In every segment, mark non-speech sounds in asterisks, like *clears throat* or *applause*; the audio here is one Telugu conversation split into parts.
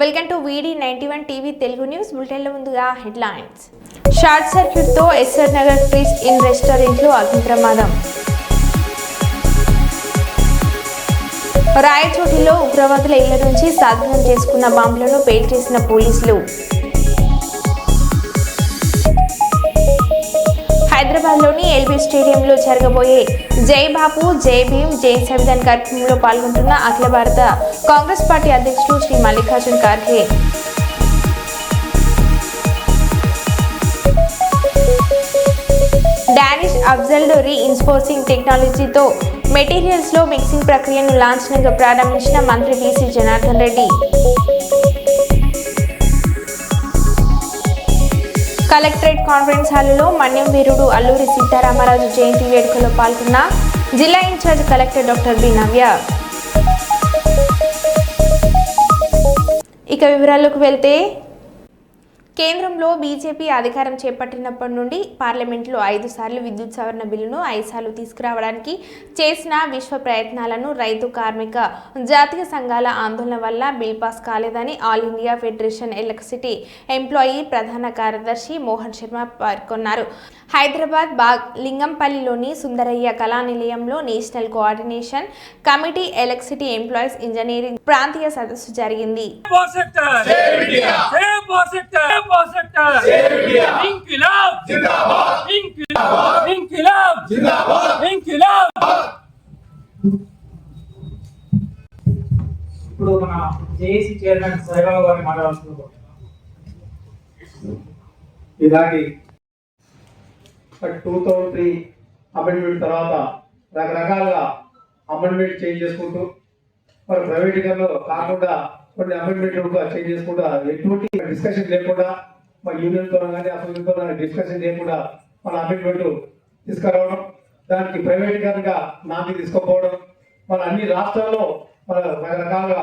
వెల్కమ్ టు వీడి ninety one TV Telugu news బులెటిన్ల ముందుగా హెడ్లైన్స్. షార్ట్ సర్క్యూట్తో ఎస్ఆర్ నగర్ ఫ్రీస్ ఇన్ రెస్టారెంట్లో అగ్ని ప్రమాదం. రాయచోటిలో ఉగ్రవాదుల ఇళ్ళ నుంచి సాధనం చేసుకున్న బాంబులను పేల్ చేసిన పోలీసులు. హైదరాబాద్లోని ఎల్బీ స్టేడియంలో జరగబోయే జై బాపు జై భీమ్ జై సంవిధాన్ కార్యక్రమంలో పాల్గొంటున్న అఖిల భారత కాంగ్రెస్ పార్టీ అధ్యక్షుడు శ్రీ మల్లికార్జున్ ఖార్గే. డానిష్ అఫ్జల్ డోరీ ఇన్స్పోర్సింగ్ టెక్నాలజీతో మెటీరియల్స్లో మిక్సింగ్ ప్రక్రియను లాంఛనంగా ప్రారంభించిన మంత్రి BC Janardhan Reddy. Collectorate conference హాల్లో మన్యం వీరుడు అల్లూరి సీతారామరాజు జయంతి వేడుకలో పాల్గొన్న జిల్లా in charge collector doctor B Navya. ఇక వివరాల్లోకి వెళ్తే కేంద్రంలో బీజేపీ అధికారం చేపట్టినప్పటి నుండి పార్లమెంట్లో ఐదు సార్లు విద్యుత్ సవరణ బిల్లును ఐదు సార్లు తీసుకురావడానికి చేసిన విశ్వ ప్రయత్నాలను రైతు కార్మిక జాతీయ సంఘాల ఆందోళన వల్ల బిల్ పాస్ కాలేదని all India federation electricity employee ప్రధాన కార్యదర్శి మోహన్ శర్మ పేర్కొన్నారు. హైదరాబాద్ బాగ్ లింగంపల్లిలోని సుందరయ్య కళా నిలయంలో national coordination committee electricity employees engineering ప్రాంతీయ సదస్సు జరిగింది. power sector जय power sector जय power sector इंकलाब जिंदाबाद इंकलाब इंकलाब जिंदाबाद इंकलाब ఇప్పుడు మన జేఏసీ చైర్మన్ సాయిబాబా గారిని మాట్లాడుతున్నారు ఇలాంటి టూ థౌజండ్ త్రీ అమెండ్మెంట్ తర్వాత రకరకాలుగా అమెండ్మెంట్ చేంజ్ చేసుకుంటూ మరి ప్రైవేటీకరణలో కాకుండా కొన్ని అమెండ్మెంట్లు చేంజ్ చేసుకుంటా ఎటువంటి డిస్కషన్ లేకుండా మన ద్వారా కానీ అసోసియేషన్తో డిస్కషన్ లేకుండా మన అమెండ్మెంట్ తీసుకురావడం దానికి ప్రైవేటీకరణగా నాంది తీసుకోకపోవడం మన అన్ని రాష్ట్రాల్లో మన రకరకాలుగా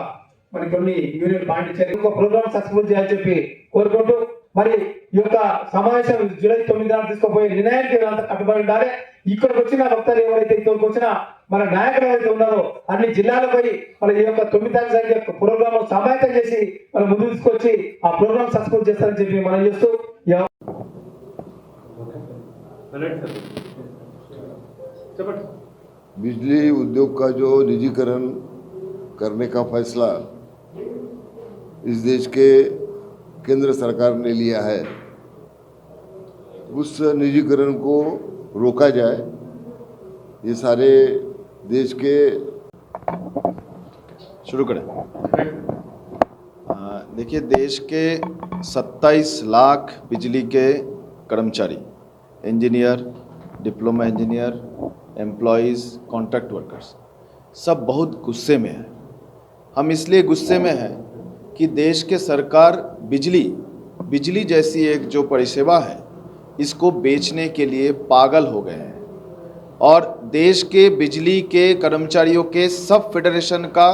మరి కొన్ని యూనియన్ పాటించారు ఒక ప్రోగ్రామ్ సక్సెస్ఫుల్ చేయాలని చెప్పి కోరుకుంటూ మరి ఈ యొక్క సమావేశం జూలై తొమ్మిది నాడు తీసుకుపోయే నిర్ణయానికి అంత కట్టుబడి ఉండాలి ఇక్కడికి వచ్చిన వక్తలు ఎవరైతే ఇక్కడికి వచ్చిన మన నాయకులు ఎవరైతే ఉన్నారో అన్ని జిల్లాలకు పోయి మన ఈ యొక్క తొమ్మిది తారీఖు జరిగే ప్రోగ్రామ్ సమాయత్తం చేసి మన ముందు తీసుకొచ్చి ఆ ప్రోగ్రామ్ సక్సెస్ఫుల్ చేస్తారని చెప్పి మనం చేస్తూ ఈ అవ- बिजली उद्योग का जो निजीकरण करने का फैसला इस देश के केंद्र सरकार ने लिया है, उस निजीकरण को रोका जाए, ये सारे देश के शुरू करें। देखिए, देश के 27 लाख बिजली के कर्मचारी, engineer, diploma engineer, employees, contract workers, सब बहुत गुस्से में हैं। हम इसलिए गुस्से में हैं कि देश के सरकार बिजली बिजली जैसी एक जो परिसेवा है, इसको बेचने के लिए पागल हो गए हैं। और देश के बिजली के कर्मचारियों के सब फेडरेशन का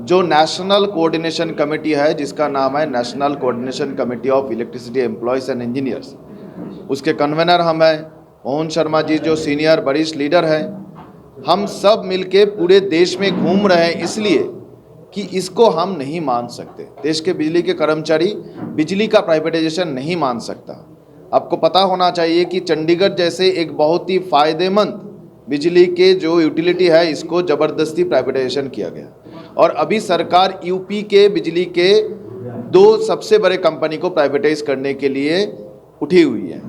जो नेशनल कोऑर्डिनेशन कमेटी है, जिसका नाम है national coordination committee of electricity employees and engineers, उसके कन्वेनर हम हैं, मोहन शर्मा जी जो सीनियर वरिष्ठ लीडर हैं, हम सब मिलके पूरे देश में घूम रहे हैं, इसलिए कि इसको हम नहीं मान सकते। देश के बिजली के कर्मचारी बिजली का प्राइवेटाइजेशन नहीं मान सकता। आपको पता होना चाहिए कि चंडीगढ़ जैसे एक बहुत ही फ़ायदेमंद बिजली के जो यूटिलिटी है, इसको ज़बरदस्ती प्राइवेटाइजेशन किया गया। और अभी सरकार यूपी के बिजली के दो सबसे बड़े कंपनी को प्राइवेटाइज करने के लिए उठी हुई है।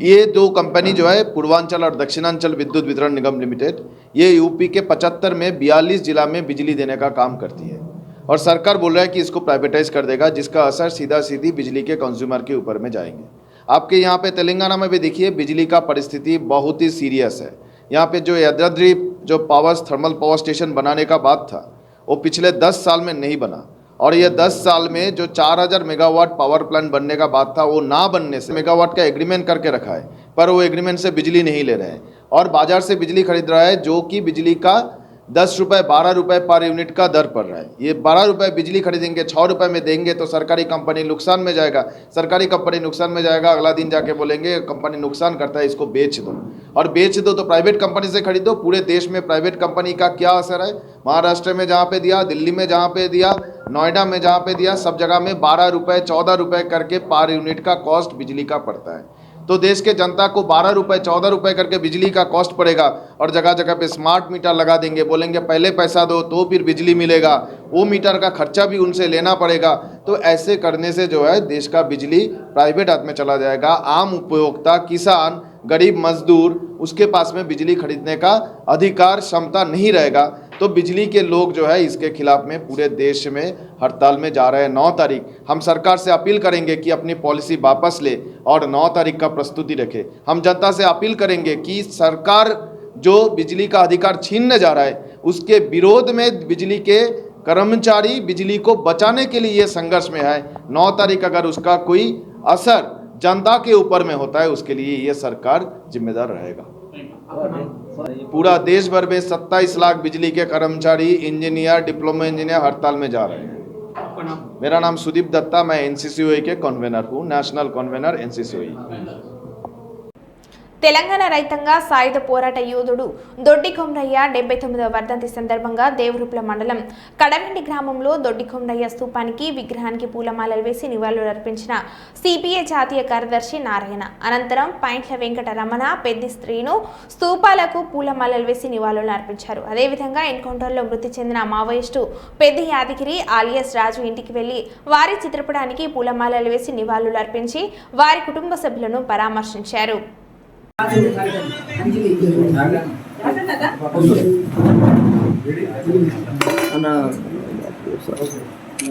ये दो कंपनी जो है, पूर्वांचल और दक्षिणांचल विद्युत वितरण निगम लिमिटेड ये यूपी के 75 में 42 जिला में बिजली देने का काम करती है। और सरकार बोल रहा है कि इसको प्राइवेटाइज कर देगा, जिसका असर सीधा सीधी बिजली के कंज्यूमर के ऊपर में जाएँगे। आपके यहाँ पे तेलंगाना में भी देखिए, बिजली का परिस्थिति बहुत ही सीरियस है। यहाँ पे जो यादाद्री, जो पावर थर्मल पावर स्टेशन बनाने का बात था, वो पिछले 10 साल में नहीं बना। और ये 10 साल में जो 4000 मेगावाट पावर प्लांट बनने का बात था, वो ना बनने से मेगावाट का एग्रीमेंट करके रखा है, पर वो एग्रीमेंट से बिजली नहीं ले रहे हैं। और बाज़ार से बिजली खरीद रहा है, जो कि बिजली का दस रुपये बारह रुपये पर यूनिट का दर पड़ रहा है। ये बारह रुपये बिजली खरीदेंगे छः रुपये में देंगे तो सरकारी कंपनी नुकसान में जाएगा। सरकारी कंपनी नुकसान में जाएगा, अगला दिन जाके बोलेंगे, कंपनी नुकसान करता है, इसको बेच दो। और बेच दो तो प्राइवेट कंपनी से खरीदो, पूरे देश में प्राइवेट कंपनी का क्या असर है? महाराष्ट्र में जहाँ पे दिया, दिल्ली में जहाँ पे दिया, नोएडा में जहाँ पे दिया, सब जगह में बारह रुपये चौदह रुपये करके पर यूनिट का कॉस्ट बिजली का पड़ता है। तो देश के जनता को बारह रुपये चौदह रुपये करके बिजली का कॉस्ट पड़ेगा और जगह जगह पे स्मार्ट मीटर लगा देंगे। बोलेंगे, पहले पैसा दो तो फिर बिजली मिलेगा। वो मीटर का खर्चा भी उनसे लेना पड़ेगा। तो ऐसे करने से जो है, देश का बिजली प्राइवेट हाथ में चला जाएगा। आम उपभोक्ता, किसान, गरीब मजदूर, उसके पास में बिजली खरीदने का अधिकार, क्षमता नहीं रहेगा। तो बिजली के लोग जो है इसके खिलाफ में पूरे देश में हड़ताल में जा रहे हैं। नौ तारीख, हम सरकार से अपील करेंगे कि अपनी पॉलिसी वापस ले और नौ तारीख का प्रस्तुति रखे। हम जनता से अपील करेंगे कि सरकार जो बिजली का अधिकार छीनने जा रहा है, उसके विरोध में बिजली के कर्मचारी बिजली को बचाने के लिए ये संघर्ष में है। नौ तारीख अगर उसका कोई असर जनता के ऊपर में होता है, उसके लिए ये सरकार जिम्मेदार रहेगा। पूरा देश भर में 27 लाख बिजली के कर्मचारी इंजीनियर डिप्लोमा इंजीनियर हड़ताल में जा रहे हैं। मेरा नाम सुदीप दत्ता मैं एनसीसी के कन्वेनर हूँ नेशनल कन्वेनर एनसीसीओई తెలంగాణ రైతంగా సాయుధ పోరాట యోధుడు దొడ్డి కొమరయ్య డెబ్బై తొమ్మిదవ వర్ధంతి సందర్భంగా దేవరూపుల మండలం కడవెండి గ్రామంలో దొడ్డి కొమరయ్య స్తూపానికి విగ్రహానికి పూలమాలలు వేసి నివాళులు అర్పించిన సిపిఐ జాతీయ కార్యదర్శి నారాయణ. అనంతరం పాయింట్ల వెంకట రమణ పెద్ది స్త్రీను స్తూపాలకు పూలమాలలు వేసి నివాళులు అర్పించారు. అదేవిధంగా ఎన్కౌంటర్లో మృతి చెందిన మావోయిస్టు పెద్ది యాదగిరి ఆలియస్ రాజు ఇంటికి వెళ్ళి వారి చిత్రపటానికి పూలమాలలు వేసి నివాళులు అర్పించి వారి కుటుంబ సభ్యులను పరామర్శించారు.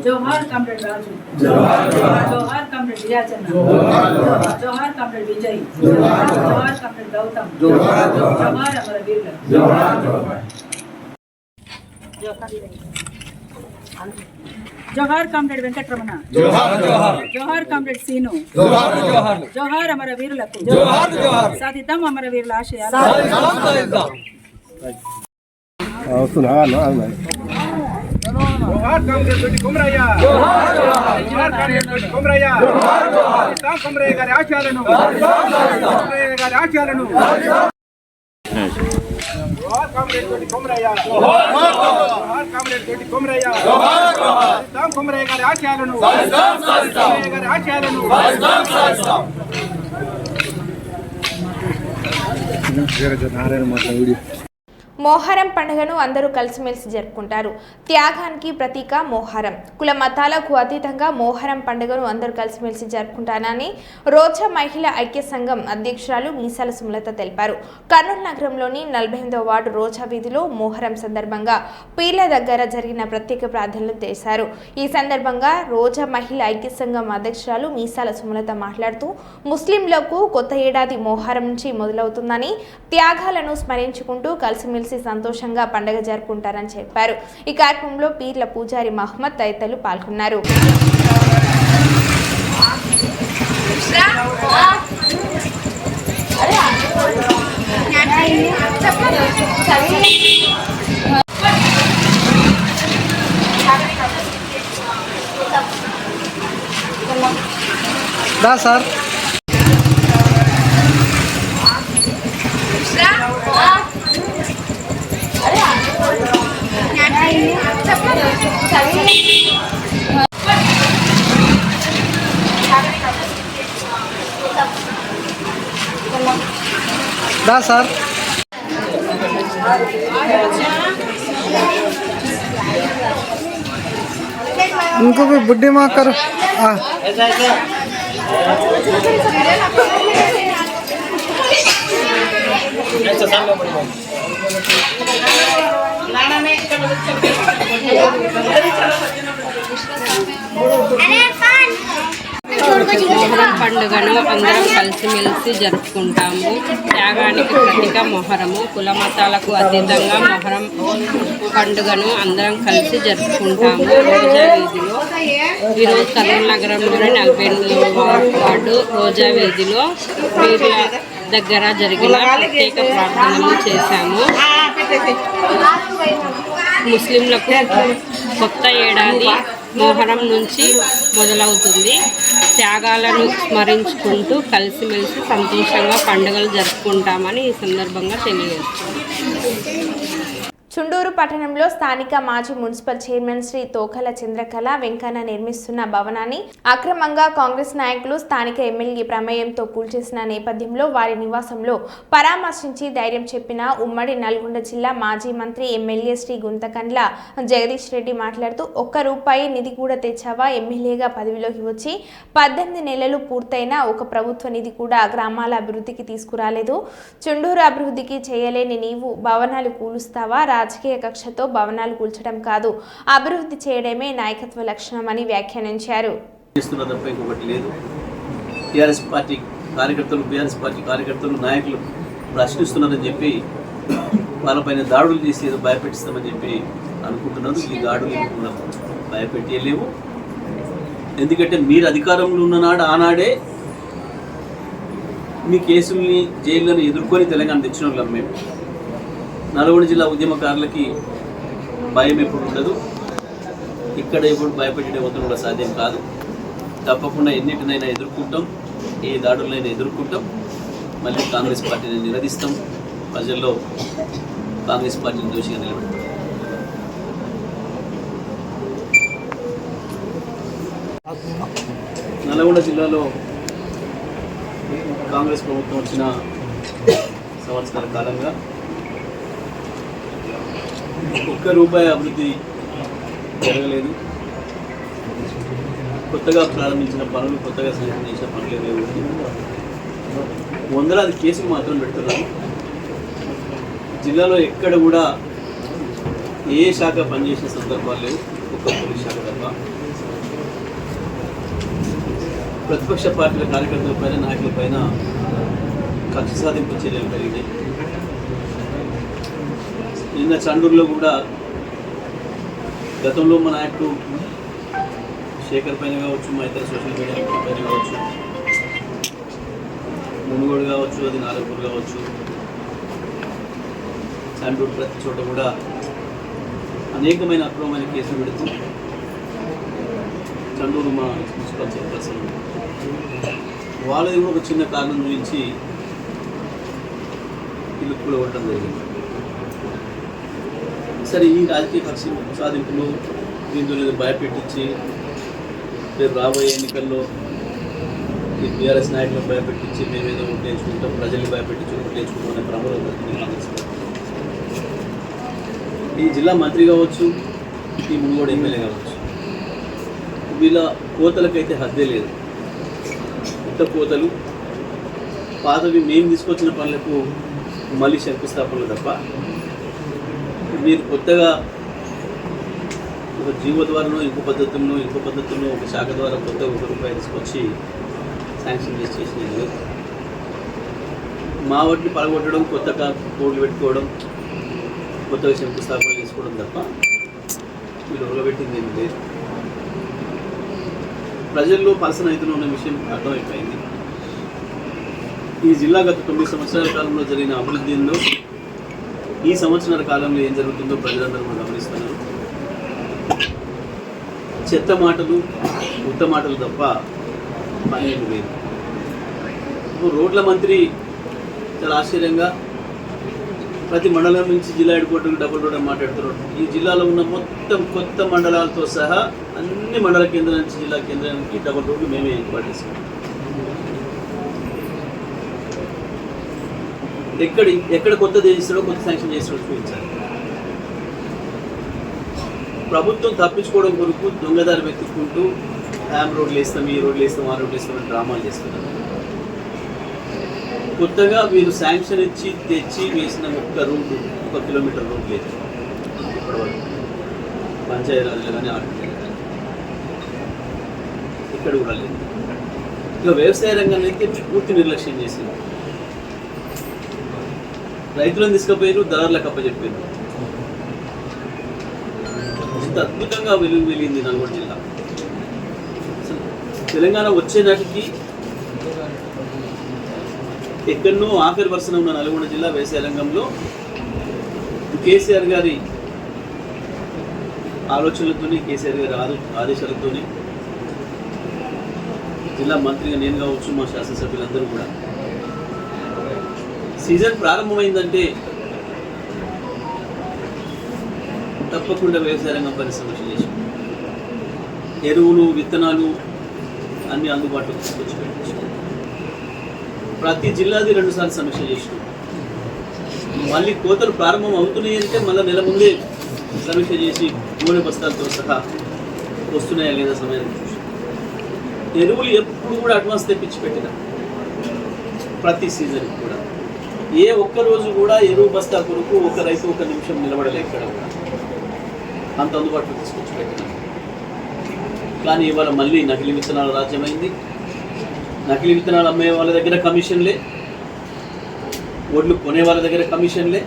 జోహార్ కామ్రేడ్ రాజు జోహార్ కామ్రేడ్ విజయచంద్ర జోహార్ కామ్రేడ్ విజయ్ జోహార్ కామ్రేడ్ గౌతమ్ జోహార్ అమర వీరుల జోహార్ కామ్రేడ్ వెంకటరమణ. జోహార్ కామ్రేడ్ సీను. జోహార్ అమర వీరులకు. సాధిద్దాం అమర వీరుల ఆశయాలు. జోహార్ కాంగ్రెస్ తోటి కుమరయ్య. జోహార్ తోటి కుమరయ్య. జోహార్ కుమరయ్య గారి ఆశయాలను. కుమరయ్య గారి ఆశయాలను. జోహార్ కాంగ్రెస్ తోటి కుమరయ్య జోహార్ కాంగ్రెస్ తోటి కుమరయ్య జోహార్ కుమరయ్య గారి ఆశయాలను కుమరయ్య గారి ఆశయాలను మోహరం పండుగను అందరూ కలిసిమెలిసి జరుపుకుంటారు. త్యాగానికి ప్రతీక మోహరం. కుల మతాలకు అతీతంగా మోహరం పండుగను అందరూ కలిసిమెలిసి జరుపుకుంటానని రోజా మహిళా ఐక్య సంఘం అధ్యక్షురాలు మీసాల సుమలత తెలిపారు. కర్నూలు నగరంలోని నలభై ఎనిమిదవ వార్డు రోజా వీధిలో మోహరం సందర్భంగా పీర్ల దగ్గర జరిగిన ప్రత్యేక ప్రార్థనలు చేశారు. ఈ సందర్భంగా రోజా మహిళా ఐక్య సంఘం అధ్యక్షురాలు మీసాల సుమలత మాట్లాడుతూ ముస్లింలకు కొత్త ఏడాది మోహరం నుంచి మొదలవుతుందని త్యాగాలను స్మరించుకుంటూ కలిసిమెలిసి సంతోషంగా పండగ జరుపుకుంటారని చెప్పారు. ఈ కార్యక్రమంలో పీర్ల పూజారి మహమ్మద్ తదితరులు పాల్గొన్నారు. दा सर उनको भी बुढ़ी माँ कर आ। अच्छा, మొహరం పండుగను అందరం కలిసిమెలిసి జరుపుకుంటాము. త్యాగానికి ప్రతిక మొహరము. కుల మతాలకు అతీతంగా మొహరం పండుగను అందరం కలిసి జరుపుకుంటాము. రోజా వీధిలో. ఈరోజు కర్నూలు నగరంలోని నలభై ఎనిమిదవ వార్డు రోజా వీధిలో వీర్ల దగ్గర జరిగిన ప్రత్యేక ప్రార్థనలు చేశాము. ముస్లింలకు కొత్త ఏడాది మొహరం నుంచి మొదలవుతుంది. త్యాగాలను స్మరించుకుంటూ కలిసిమెలిసి సంతోషంగా పండుగలు జరుపుకుంటామని ఈ సందర్భంగా తెలియజేస్తుంది చుండూరు పట్టణంలో స్థానిక మాజీ మున్సిపల్ చైర్మన్ శ్రీ తోకల చంద్రకళ వెంకన్న నిర్మిస్తున్న భవనాన్ని అక్రమంగా కాంగ్రెస్ నాయకులు స్థానిక ఎమ్మెల్యే ప్రమేయంతో కూల్చేసిన నేపథ్యంలో వారి నివాసంలో పరామర్శించి ధైర్యం చెప్పిన ఉమ్మడి నల్గొండ జిల్లా మాజీ మంత్రి ఎమ్మెల్యే శ్రీ గుంతకండ్ల జగదీష్ రెడ్డి మాట్లాడుతూ ఒక్క రూపాయి నిధి కూడా తెచ్చావా? ఎమ్మెల్యేగా పదవిలోకి వచ్చి పద్దెనిమిది నెలలు పూర్తయిన ఒక ప్రభుత్వ నిధి కూడా గ్రామాల అభివృద్ధికి తీసుకురాలేదు. చుండూరు అభివృద్ధికి చేయలేని నీవు భవనాలు కూలుస్తావా? రాజకీయ కక్షతో భవనాలు కూల్చడం కాదు అభివృద్ధి చేయడమే నాయకత్వ లక్షణమని వ్యాఖ్యానించారు. ఇంకొకటి లేదు. టీఆర్ఎస్ పార్టీ కార్యకర్తలు బీఆర్ఎస్ పార్టీ కార్యకర్తలు నాయకులు ప్రశ్నిస్తున్నారని చెప్పి వాళ్ళపైన దాడులు చేసి ఏదో భయపెట్టిస్తామని చెప్పి అనుకుంటున్నారు. ఈ దాడులు మనం భయపెట్టలేవు ఎందుకంటే మీరు అధికారంలో ఉన్ననాడు ఆనాడే మీ కేసుల్ని జైళ్ళను ఎదుర్కొని తెలంగాణ తెచ్చిన వాళ్ళం మేము. నల్గొండ జిల్లా ఉద్యమకారులకి భయం ఎప్పుడు ఉండదు. ఇక్కడ ఎప్పుడు భయపెట్టే మొత్తం కూడా సాధ్యం కాదు. తప్పకుండా ఎన్నిటినైనా ఎదుర్కొంటాం. ఏ దాడులైనా ఎదుర్కొంటాం. మళ్ళీ కాంగ్రెస్ పార్టీని నిలదీస్తాం. ప్రజల్లో కాంగ్రెస్ పార్టీని దోషిగా నిలబెడతాం. నల్గొండ జిల్లాలో కాంగ్రెస్ ప్రభుత్వం వచ్చిన సంవత్సరాల కాలంగా ఒక్క రూపాయి అభివృద్ధి జరగలేదు. కొత్తగా ప్రారంభించిన పనులు కొత్తగా శాంక్షన్ చేసిన పనులు లేవు. వందలాది కేసులు మాత్రం పెడుతున్నాము జిల్లాలో ఎక్కడ కూడా ఏ శాఖ పనిచేసిన సందర్భాలు లేవు. ఒక్క పోలీస్ శాఖ తప్ప. ప్రతిపక్ష పార్టీల కార్యకర్తల పైన నాయకుల పైన కక్ష సాధింపు చర్యలు కలిగినాయి. నిన్న చండూరులో కూడా గతంలో మా నాయకుడు శేఖర్ పైన కావచ్చు మా ఇతర సోషల్ మీడియా పైన కావచ్చు మునుగోడు కావచ్చు అది నాగపూర్ కావచ్చు చండూరు ప్రతి చోట కూడా అనేకమైన అక్రమమైన కేసులు పెడుతూ చండూరు మా మున్సిపల్ చైర్పర్సన్. వాళ్ళది కూడా ఒక చిన్న కారణం గురించి ఇల్లు కూడా ఉండటం జరిగింది. సరే ఈ రాజకీయ కక్ష సాధింపులు దీంతో ఏదో భయపెట్టించి రేపు రాబోయే ఎన్నికల్లో ఈ టీఆర్ఎస్ నాయకులను భయపెట్టించి మేమేదో ఓట్లు వేయించుకుంటాం ప్రజల్ని భయపెట్టించి ఓట్లు వేయించుకుంటాం అనే ప్రమాదం ఈ జిల్లా మంత్రి కావచ్చు ఈ మునుగోడు ఎమ్మెల్యే కావచ్చు వీళ్ళ కోతలకైతే హద్దే లేదు. కొత్త కోతలు పాతవి మేము తీసుకొచ్చిన పనులకు మళ్ళీ శంకుస్థాపనలు తప్ప మీరు కొత్తగా ఒక జీవో ద్వారానో ఇంకో పద్ధతుల్లో ఇంకో పద్ధతుల్లో ఒక శాఖ ద్వారా కొత్తగా ఒక రూపాయి తీసుకొచ్చి శాంక్షన్ చేసి చేసినది మా వాటిని పడగొట్టడం కొత్తగా కోడ్లు పెట్టుకోవడం కొత్తగా శంకుస్థాపన చేసుకోవడం తప్ప వీళ్ళు ఉలబెట్టింది ఏమి లేదు. ప్రజల్లో పర్సన్ అవుతున్న ఉన్న విషయం అర్థమైపోయింది. ఈ జిల్లా గత తొమ్మిది సంవత్సరాల కాలంలో జరిగిన అభివృద్ధిలో ఈ సంవత్సరాల కాలంలో ఏం జరుగుతుందో ప్రజలందరూ కూడా గమనిస్తున్నారు. చెత్త మాటలు ఉత్త మాటలు తప్ప పని వేలు ఇప్పుడు రోడ్ల మంత్రి చాలా ఆశ్చర్యంగా ప్రతి మండలం నుంచి జిల్లా హెడ్ డబుల్ రోడ్ అని మాట్లాడుతున్నాడు. ఈ జిల్లాలో ఉన్న మొత్తం కొత్త మండలాలతో సహా అన్ని మండల కేంద్రాల నుంచి జిల్లా కేంద్రానికి డబుల్ రోడ్లు మేమే ఏర్పాటు ఎక్కడ ఎక్కడ కొత్తది చేస్తాడో కొత్త శాంక్షన్ చేస్తాడో చూపించాలి ప్రభుత్వం తప్పించుకోవడం కొరకు దొంగదారి వెతుక్కుంటూ హ్యామ్ రోడ్లు వేస్తాం ఈ రోడ్లు వేస్తాం ఆ రోడ్లు వేస్తాం అని డ్రామాలు చేస్తున్నారు. కొత్తగా మీరు శాంక్షన్ ఇచ్చి తెచ్చి వేసిన ఒక్క రోడ్డు ఒక కిలోమీటర్ రోడ్ లేదు. ఇప్పటివరకు. పంచాయతీరాజులు కానీ ఆటలు కానీ. ఇక్కడ కూడా లేదు. ఇక వ్యవసాయ రంగాన్ని అయితే పూర్తి నిర్లక్ష్యం చేసింది. రైతులను తీసుకుపోయారు దళారులకు అప్పచెప్పారు ఇంత అద్భుతంగా వెలుగు వెలిగింది నల్గొండ జిల్లా. తెలంగాణ వచ్చేనాటికి ఎక్కడో ఆఖరి వరుసన ఉన్న నల్గొండ జిల్లా వ్యవసాయ రంగంలో కేసీఆర్ గారి ఆలోచనలతోని కేసీఆర్ గారి ఆదో ఆదేశాలతోని జిల్లా మంత్రిగా నేను కావచ్చు మా శాసనసభ్యులందరూ కూడా సీజన్ ప్రారంభమైందంటే తప్పకుండా వ్యవసాయ రంగం పరిశ్రమ చేసి ఎరువులు విత్తనాలు అన్ని అందుబాటులో తీసుకొచ్చి పెట్టచ్చు ప్రతి జిల్లాది రెండుసార్లు సమీక్ష చేసినాం. మళ్ళీ కోతలు ప్రారంభం అవుతున్నాయి అంటే మళ్ళీ నెల ముందే సమీక్ష చేసి నూనె బస్తాలతో సహా వస్తున్నాయా లేదా సమయానికి చూసి. ఎరువులు ఎప్పుడు కూడా అడ్వాన్స్ తెప్పించి పెట్టిన ప్రతి సీజన్ కూడా. ఏ ఒక్క రోజు కూడా ఎరువు బస్తా కొరకు ఒక రైతు ఒక నిమిషం నిలబడలే ఇక్కడ. కూడా అంత అందుబాటులో తీసుకొచ్చి పెట్టినాం కానీ ఇవాళ మళ్ళీ నకిలీ విత్తనాల రాజ్యమైంది. నకిలీ విత్తనాలు అమ్మే వాళ్ళ దగ్గర కమిషన్లే. ఒడ్లు కొనే వాళ్ళ దగ్గర కమిషన్లే.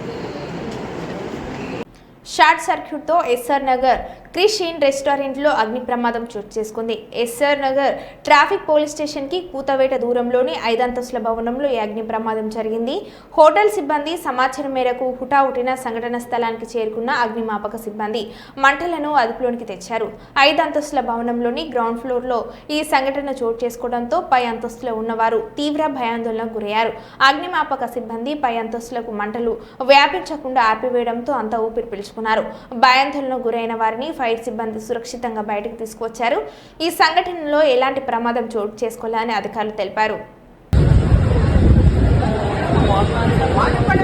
షార్ట్ సర్క్యూట్తో ఎస్ఆర్ నగర్ క్రిషిన్ రెస్టారెంట్లో అగ్ని ప్రమాదం చోటు చేసుకుంది. ఎస్ఆర్ నగర్ ట్రాఫిక్ పోలీస్ స్టేషన్కి కూతవేట దూరంలోని ఐదంతస్తుల భవనంలో ఈ అగ్ని ప్రమాదం జరిగింది. హోటల్ సిబ్బంది సమాచారం మేరకు హుటాహుటిన సంఘటన స్థలానికి చేరుకున్న అగ్నిమాపక సిబ్బంది మంటలను అదుపులోనికి తెచ్చారు. ఐదంతస్తుల భవనంలోని గ్రౌండ్ ఫ్లోర్లో ఈ సంఘటన చోటు చేసుకోవడంతో పై అంతస్తులో ఉన్నవారు తీవ్ర భయాందోళనకు గురయ్యారు. అగ్నిమాపక సిబ్బంది పై అంతస్తులకు మంటలు వ్యాపించకుండా ఆర్పివేయడంతో అంతా ఊపిరి పీల్చుకున్నారు. భయాందోళనకు గురైన వారిని ఫైర్ సిబ్బంది సురక్షితంగా బయటకు తీసుకువచ్చారు. ఈ సంఘటనలో ఎలాంటి ప్రమాదం చోటు చేసుకోలేదని అధికారులు తెలిపారు. లోపల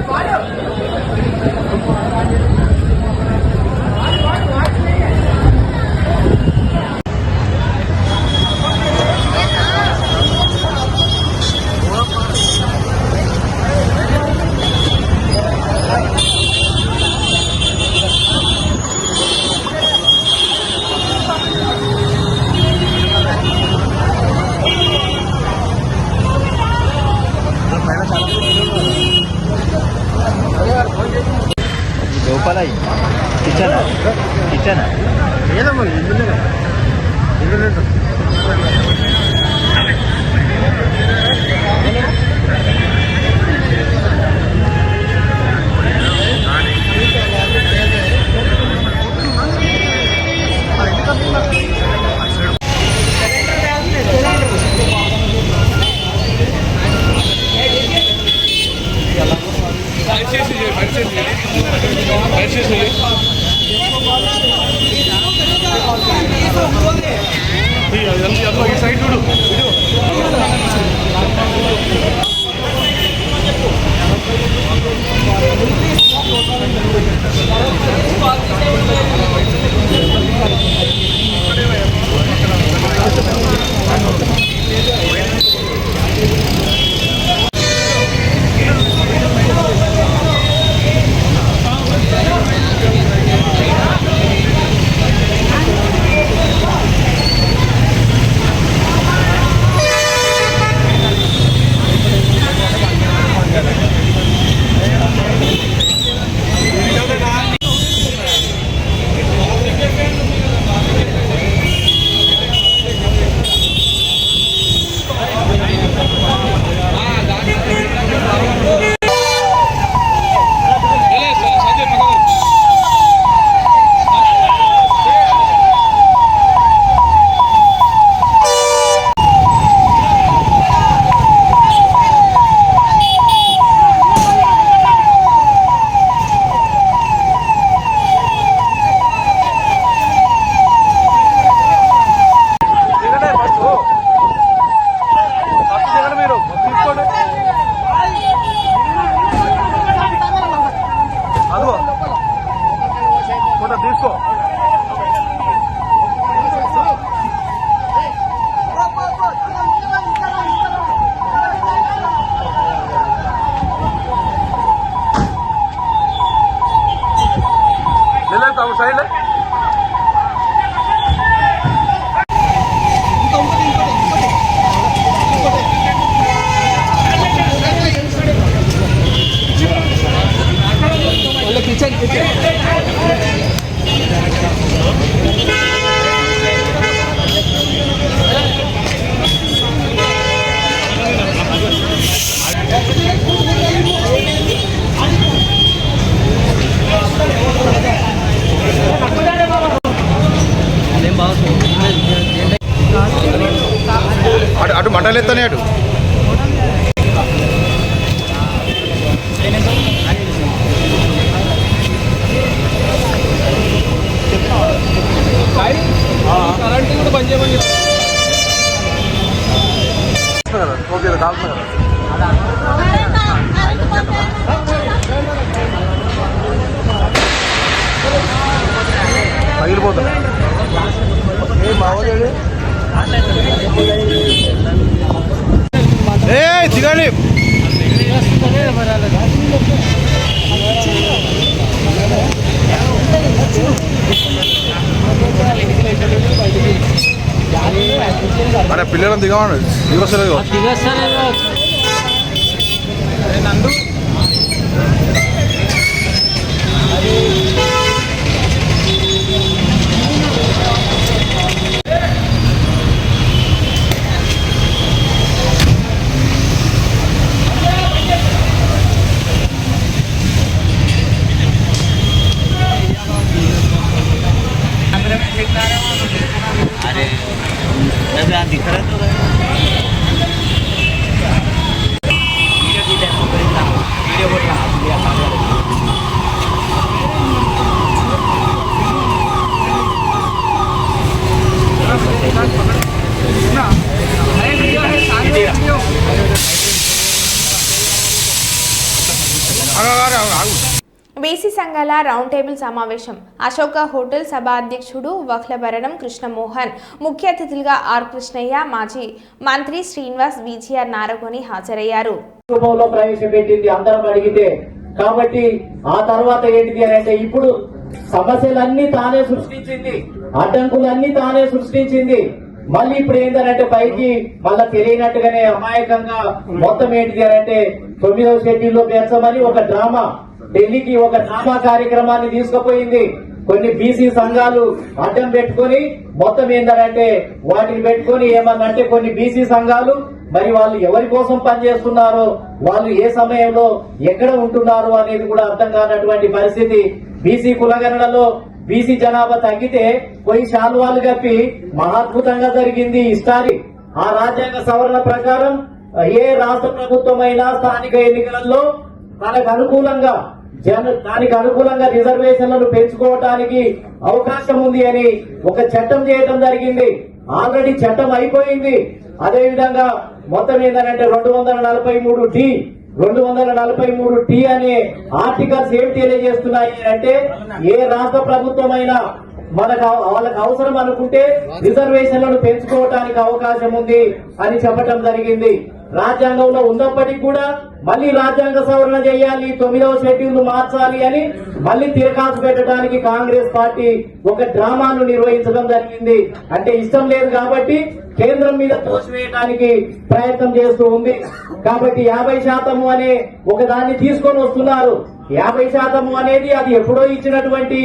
మంటలు ఎత్తనేడు Biliyorum Digon. Digo se. Round table సమావేశం. అశోక హోటల్ సభ అధ్యక్షుడు వక్లభరణం కృష్ణమోహన్ ముఖ్య అతిథులుగా ఆర్ కృష్ణయ్య మాజీ మంత్రి శ్రీనివాస్ విజిఆర్ నారగోని హాజరయ్యారు. ప్రవేశపెట్టింది అందరం అడిగితే కాబట్టి ఆ తర్వాత ఏంటిది అని అంటే ఇప్పుడు సమస్యలన్నీ తానే సృష్టించింది అడ్డంకులన్నీ తానే సృష్టించింది. మళ్ళీ ఇప్పుడు ఏంటంటే పైకి మళ్ళా తెలియనట్టుగానే అమాయకంగా మొత్తం ఏంటిది అని అంటే తొమ్మిదవ షెడ్యూల్లో పేర్చమని ఒక డ్రామా ఢిల్లీకి ఒక డ్రామా కార్యక్రమాన్ని తీసుకుపోయింది. కొన్ని బీసీ సంఘాలు అడ్డం పెట్టుకొని మొత్తం ఏంటంటే వాటిని పెట్టుకొని ఏమన్నంటే కొన్ని బీసీ సంఘాలు మరి వాళ్ళు ఎవరి కోసం పనిచేస్తున్నారో వాళ్ళు ఏ సమయంలో ఎక్కడ ఉంటున్నారు అనేది కూడా అర్థం కానటువంటి పరిస్థితి. బీసీ కులగణనలో బీసీ జనాభా తగ్గితే కొన్ని శాలువాలు కప్పి మహాద్భుతంగా జరిగింది ఇష్టారి ఆ రాజ్యాంగ సవరణ ప్రకారం ఏ రాష్ట్ర ప్రభుత్వమైనా స్థానిక ఎన్నికలలో తనకు అనుకూలంగా జన దానికి అనుకూలంగా రిజర్వేషన్లను పెంచుకోవటానికి అవకాశం ఉంది అని ఒక చట్టం చేయడం జరిగింది. ఆల్రెడీ చట్టం అయిపోయింది. అదే విధంగా మొత్తం ఏంటంటే రెండు వందల నలభై మూడు డి రెండు వందల నలభై మూడు టి అనే ఆర్టికల్స్ ఏం తెలియజేస్తున్నాయి అంటే ఏ రాష్ట్ర ప్రభుత్వమైనా మనకు అవ- వాళ్ళకి అవసరం అనుకుంటే రిజర్వేషన్లను పెంచుకోవటానికి అవకాశం ఉంది అని చెప్పటం జరిగింది. రాజ్యాంగంలో ఉన్నప్పటికీ కూడా మళ్ళీ రాజ్యాంగ సవరణ చేయాలి తొమ్మిదవ షెడ్యూల్ మార్చాలి అని మళ్ళీ తిరకాసు పెట్టడానికి కాంగ్రెస్ పార్టీ ఒక డ్రామాను నిర్వహించడం జరిగింది. అంటే ఇష్టం లేదు కాబట్టి కేంద్రం మీద తోసివేయడానికి ప్రయత్నం చేస్తూ ఉంది. కాబట్టి యాభై శాతము అనే ఒక దాన్ని తీసుకొని వస్తున్నారు. యాభై శాతము అనేది అది ఎప్పుడో ఇచ్చినటువంటి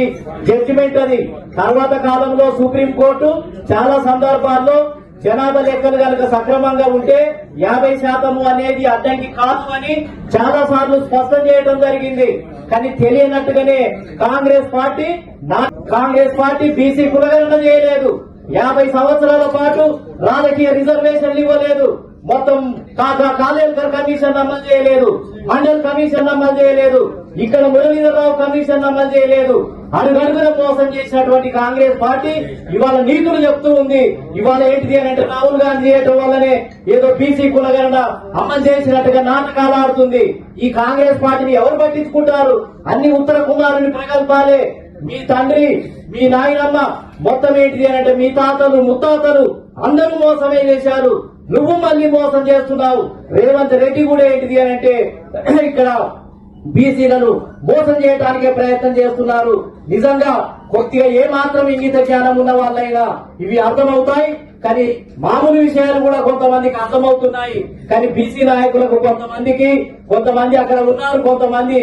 జడ్జిమెంట్ అది. తర్వాత కాలంలో సుప్రీం కోర్టు చాలా సందర్భాల్లో జనాభా లెక్కలు కనుక సక్రమంగా ఉంటే యాభై శాతము అనేది అడ్డంకి కాదు అని చాలా సార్లు స్పష్టం చేయడం జరిగింది. కానీ తెలియనట్టుగానే కాంగ్రెస్ పార్టీ నా కాంగ్రెస్ పార్టీ బీసీ కులగణన చేయలేదు. యాభై సంవత్సరాల పాటు రాజకీయ రిజర్వేషన్లు ఇవ్వలేదు. మొత్తం కా- కాలేల్కర్ కమిషన్ అమలు చేయలేదు. మండల్ కమిషన్ అమలు చేయలేదు. ఇక్కడ మురళీధరరావు కమిషన్ అమలు చేయలేదు. అడుగడుగున మోసం చేసినటువంటి కాంగ్రెస్ పార్టీ ఇవాళ నీతులు చెప్తూ ఉంది. ఇవాళ ఏంటిది అని అంటే రాహుల్ గాంధీ చేయటం వల్లనే ఏదో బీసీ కులగరణ అమలు చేసినట్టుగా నాటకాలు ఆడుతుంది. ఈ కాంగ్రెస్ పార్టీని ఎవరు పట్టించుకుంటారు? అన్ని ఉత్తర కుమారుని ప్రగల్భాలే. మీ తండ్రి మీ నాయనమ్మ మొత్తం ఏంటిది అని అంటే మీ తాతలు ముత్తాతలు అందరూ మోసమే చేశారు. నువ్వు మళ్ళీ మోసం చేస్తున్నావు. రేవంత్ రెడ్డి కూడా ఏంటిది అని అంటే *clears throat* ఇక్కడ బీసీలను మోసం చేయడానికే ప్రయత్నం చేస్తున్నారు. నిజంగా కొద్దిగా ఏ మాత్రం ఇంగిత జ్ఞానం ఉన్న వాళ్ళైనా ఇవి అర్థమవుతాయి. కానీ మామూలు విషయాలు కూడా కొంతమందికి అర్థమవుతున్నాయి. కానీ బీసీ నాయకులకు కొంతమందికి కొంతమంది అక్కడ ఉన్నారు కొంతమంది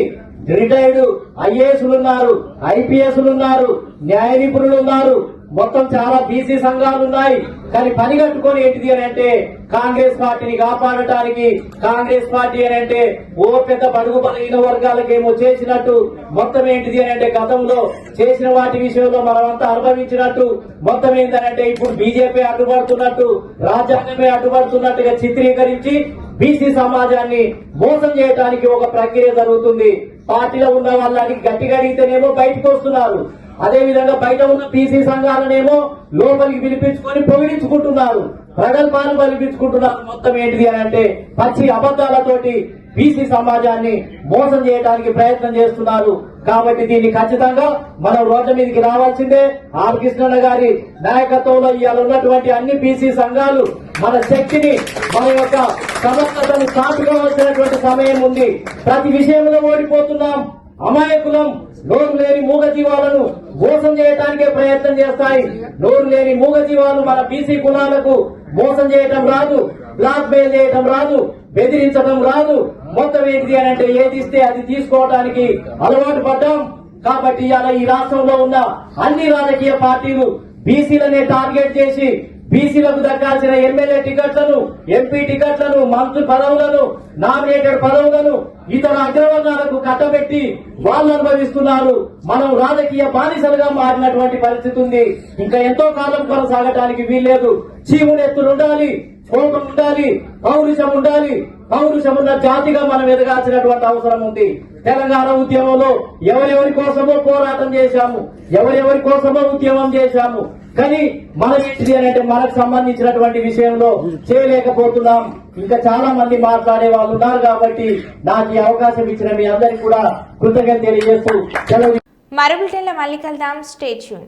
రిటైర్డ్ ఐఏఎస్లు ఉన్నారు ఐపీఎస్లు ఉన్నారు న్యాయ నిపుణులు ఉన్నారు మొత్తం చాలా బీసీ సంఘాలు ఉన్నాయి. కానీ పని కట్టుకొని ఏంటిది అని అంటే కాంగ్రెస్ పార్టీని కాపాడటానికి కాంగ్రెస్ పార్టీ అని అంటే ఓ పెద్ద బడుగు బలహీన వర్గాలకు ఏమో చేసినట్టు మొత్తం ఏంటిది అని అంటే గతంలో చేసిన వాటి విషయంలో మనమంతా అనుభవించినట్టు మొత్తం ఏంటంటే ఇప్పుడు బీజేపీ అడ్డుపడుతున్నట్టు రాజ్యాంగమే అడ్డుపడుతున్నట్టుగా చిత్రీకరించి బీసీ సమాజాన్ని మోసం చేయడానికి ఒక ప్రక్రియ జరుగుతుంది. పార్టీలో ఉన్న వాళ్ళని గట్టిగా అడిగితేనేమో బయటకు వస్తున్నారు. అదే విధంగా బయట ఉన్న పీసీ సంఘాలనేమో లోపలికి పిలిపించుకొని పొగిడించుకుంటున్నారు. ప్రగల్భాలు పలిపించుకుంటున్నారు. మొత్తం ఏంటిది అని అంటే పచ్చి అబద్ధాలతోటి బీసీ సమాజాన్ని మోసం చేయడానికి ప్రయత్నం చేస్తున్నారు. కాబట్టి దీన్ని ఖచ్చితంగా మనం రోడ్ల మీదకి రావాల్సిందే. ఆర్ కృష్ణన్న గారి నాయకత్వంలో ఇవాళ ఉన్నటువంటి అన్ని బీసీ సంఘాలు మన శక్తిని మన యొక్క సమర్థతను చాటుకోవాల్సినటువంటి సమయం ఉంది. ప్రతి విషయంలో ఓడిపోతున్నాం. అమాయకులం. నోరు లేని మూగ జీవాలను మోసం చేయడానికే ప్రయత్నం చేస్తాయి. నోరు లేని మూగ జీవాలు మన బీసీ కులాలకు మోసం చేయటం రాదు బ్లాక్ మెయిల్ చేయటం రాదు బెదిరించడం రాదు. మొత్తం ఏంటిది అని అంటే ఏది ఇస్తే అది తీసుకోవడానికి అలవాటు పడ్డాం. కాబట్టి అలా ఈ రాష్ట్రంలో ఉన్న అన్ని రాజకీయ పార్టీలు బీసీలనే టార్గెట్ చేసి బీసీలకు దక్కాల్సిన ఎమ్మెల్యే టికెట్లను ఎంపీ టికెట్లను మంత్రి పదవులను నామినేటెడ్ పదవులను ఇతర అగ్రవర్ణాలకు కట్టబెట్టి వాళ్ళు అనుభవిస్తున్నారు. మనం రాజకీయ బానిసలుగా మారినటువంటి పరిస్థితి ఉంది. ఇంకా ఎంతో కాలం కొనసాగటానికి వీల్లేదు. చీమునెత్తులు ఉండాలి కోపం ఉండాలి పౌరుషం ఉండాలి. పౌరుషమున్న జాతిగా మనం ఎదగాల్సినటువంటి అవసరం ఉంది. తెలంగాణ ఉద్యమంలో ఎవరెవరి కోసమో పోరాటం చేశాము. ఎవరెవరి కోసమో ఉద్యమం చేశాము. కానీ మనం ఏంటిది అని అంటే మనకు సంబంధించినటువంటి విషయంలో చేయలేకపోతున్నాం. ఇంకా చాలా మంది మాట్లాడే వాళ్ళు ఉన్నారు కాబట్టి నాకు ఈ అవకాశం ఇచ్చిన మీ అందరికీ కూడా కృతజ్ఞత తెలియజేస్తూ సెలవు మరో బులెటిన్లో మళ్ళీ కలుద్దాం. Stay tune